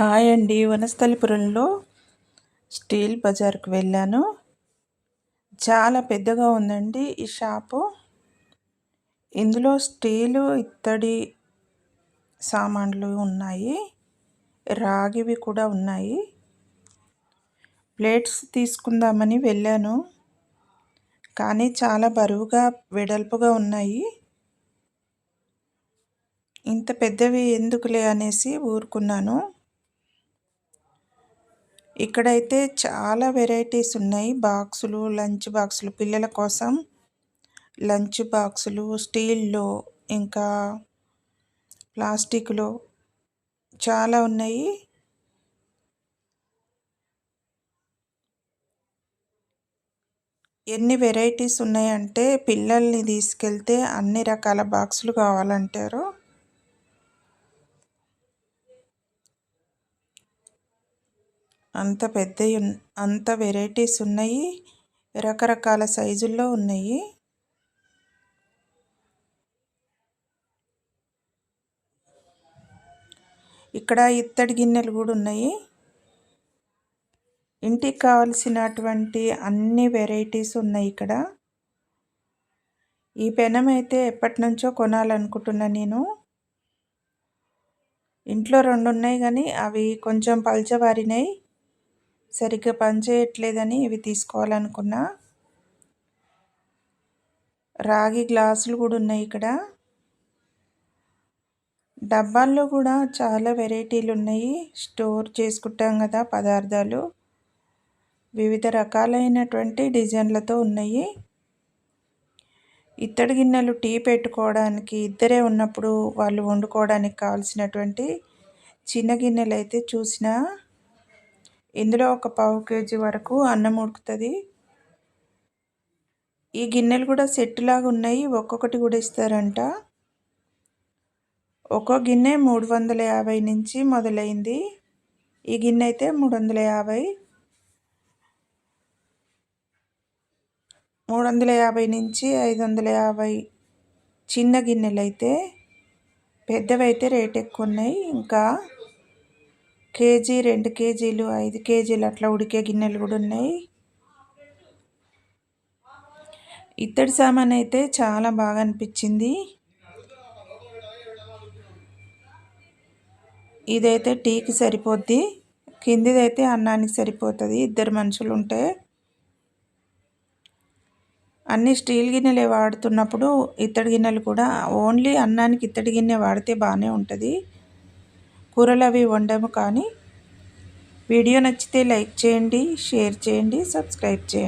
Hi అండి. వనస్థలిపురంలో steel బజార్కి వెళ్ళాను. చాలా పెద్దగా ఉందండి ఈ షాపు. ఇందులో స్టీలు ఇత్తడి సామాన్లు ఉన్నాయి. రాగివి కూడా ఉన్నాయి. ప్లేట్స్ తీసుకుందామని వెళ్ళాను. కానీ చాలా బరువుగా వెడల్పుగా ఉన్నాయి. ఇంత పెద్దవి ఎందుకులే అనేసి ఊరుకున్నాను. ఇక్కడైతే చాలా వెరైటీస్ ఉన్నాయి. బాక్సులు లంచ్ బాక్సులు పిల్లల కోసం. లంచ్ బాక్సులు స్టీల్లో ఇంకా ప్లాస్టిక్లో చాలా ఉన్నాయి. ఎన్ని వెరైటీస్ ఉన్నాయంటే పిల్లల్ని తీసుకెళ్తే అన్ని రకాల బాక్సులు కావాలంటారు. అంత పెద్ద అంత వెరైటీస్ ఉన్నాయి. రకరకాల సైజుల్లో ఉన్నాయి. ఇక్కడ ఇత్తడి గిన్నెలు కూడా ఉన్నాయి. ఇంటికి కావలసినటువంటి అన్ని వెరైటీస్ ఉన్నాయి ఇక్కడ. ఈ పెనం అయితే ఎప్పటి నుంచో కొనాలనుకుంటున్నా నేను. ఇంట్లో రెండు ఉన్నాయి కానీ అవి కొంచెం పలచబారినాయి సరిగ్గా పనిచేయట్లేదని ఇవి తీసుకోవాలనుకున్నా. రాగి గ్లాసులు కూడా ఉన్నాయి ఇక్కడ. డబ్బాల్లో కూడా చాలా వెరైటీలు ఉన్నాయి. స్టోర్ చేసుకుంటాం కదా పదార్థాలు. వివిధ రకాలైనటువంటి డిజైన్లతో ఉన్నాయి. ఇత్తడి గిన్నెలు టీ పెట్టుకోవడానికి ఇద్దరే ఉన్నప్పుడు వాళ్ళు వండుకోవడానికి కావాల్సినటువంటి చిన్న గిన్నెలు అయితే చూసిన ఇందులో ఒక పావు కేజీ వరకు అన్నం ఉడుకుతుంది. ఈ గిన్నెలు కూడా సెట్లాగా ఉన్నాయి. ఒక్కొక్కటి కూడా ఇస్తారంట. ఒక్కో గిన్నె మూడు వందల యాభై నుంచి మొదలైంది. ఈ గిన్నె అయితే మూడు వందల యాభై. మూడు వందల యాభై నుంచి ఐదు వందల యాభై చిన్న గిన్నెలు అయితే పెద్దవి అయితే రేట్ ఎక్కువ ఉన్నాయి ఇంకా కేజీ రెండు కేజీలు ఐదు కేజీలు అట్లా ఉడికే గిన్నెలు కూడా ఉన్నాయి. ఇత్తడి సామాన్ అయితే చాలా బాగా అనిపించింది. ఇదైతే టీకి సరిపోద్ది. కిందిదైతే అన్నానికి సరిపోతుంది. ఇద్దరు మనుషులు ఉంటే అన్ని స్టీల్ గిన్నెలే వాడుతున్నప్పుడు ఇత్తడి గిన్నెలు కూడా ఓన్లీ అన్నానికి ఇత్తడి గిన్నె వాడితే బాగానే ఉంటుంది. కూరలు అవి వండము కానీ వీడియో నచ్చితే లైక్ చేయండి షేర్ చేయండి సబ్స్క్రైబ్ చేయండి.